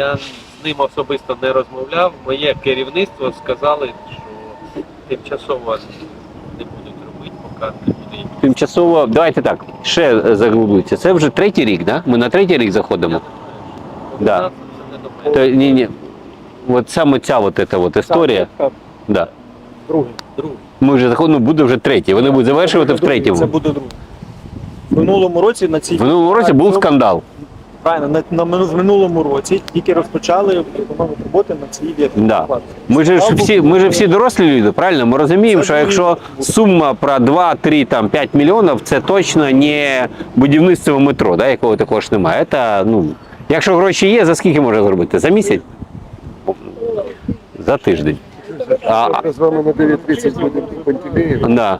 Я з ним особисто не розмовляв. Моє керівництво сказали, що тимчасово не будуть робити, поки не буде. Тимчасово, давайте так, ще заглублюється. Це вже третій рік, да? Ми на третій рік заходимо. Да. То, ні, ні. От саме ця от, ета от історія. Да. Другий. Другий. Ми вже заходимо, буде вже третій. Вони будуть завершувати в третьому. Це буде другий. В минулому році на цій В минулому році був скандал. Правильно, на, на мину- в минулому році тільки розпочали економити роботи на цій вітрі. Да. Ми ж всі, ми ж всі дорослі люди, правильно? Ми розуміємо, що якщо сума про 2, 3, там, 5 мільйонів, це точно не будівництво метро, да, якого також немає. Це, ну, якщо гроші є, за скільки можна зробити? За місяць? За тиждень. А, з вами на 9.30 будемо в Да.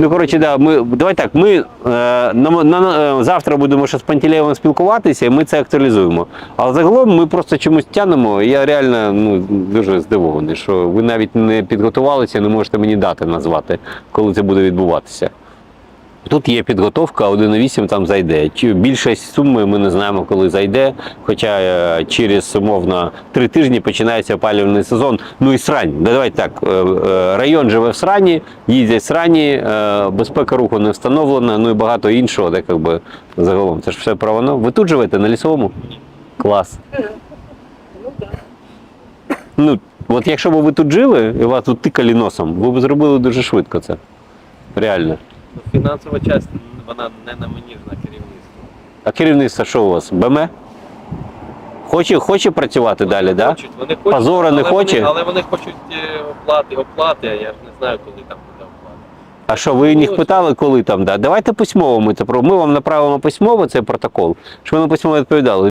Ну, коротше, да, ми, давай так, ми е, на, на, на- завтра будемо ще з Пантелеєвим спілкуватися, і ми це актуалізуємо. Але загалом ми просто чомусь тянемо. Я реально ну, дуже здивований, що ви навіть не підготувалися, не можете мені дати назвати, коли це буде відбуватися. Тут є підготовка, 1,8 там зайде. Більшість суми ми не знаємо, коли зайде. Хоча е, через умовно три тижні починається опалювальний сезон. Ну і срань. Давайте так. е, е, Район живе в срані, їздять в срані, безпека руху не встановлена, ну і багато іншого, де як би загалом. Це ж все про воно. Ви тут живете на лісовому? Клас. Ну, от якщо б ви тут жили і вас тут тикали носом, ви б зробили дуже швидко це. Реально. Фінансова частина, вона не на мені ж на керівництво. А керівництво що у вас? БМ? Хоче, хоче працювати далі, так? Да? Хочуть, вони хочуть, Позора не але хоче? Вони, але вони хочуть е, оплати, оплати, а я ж не знаю, коли там буде оплата. А що, ви їх питали, коли там? Да? Давайте письмово ми це про. Ми вам направимо письмово цей протокол, щоб ви на письмово відповідали.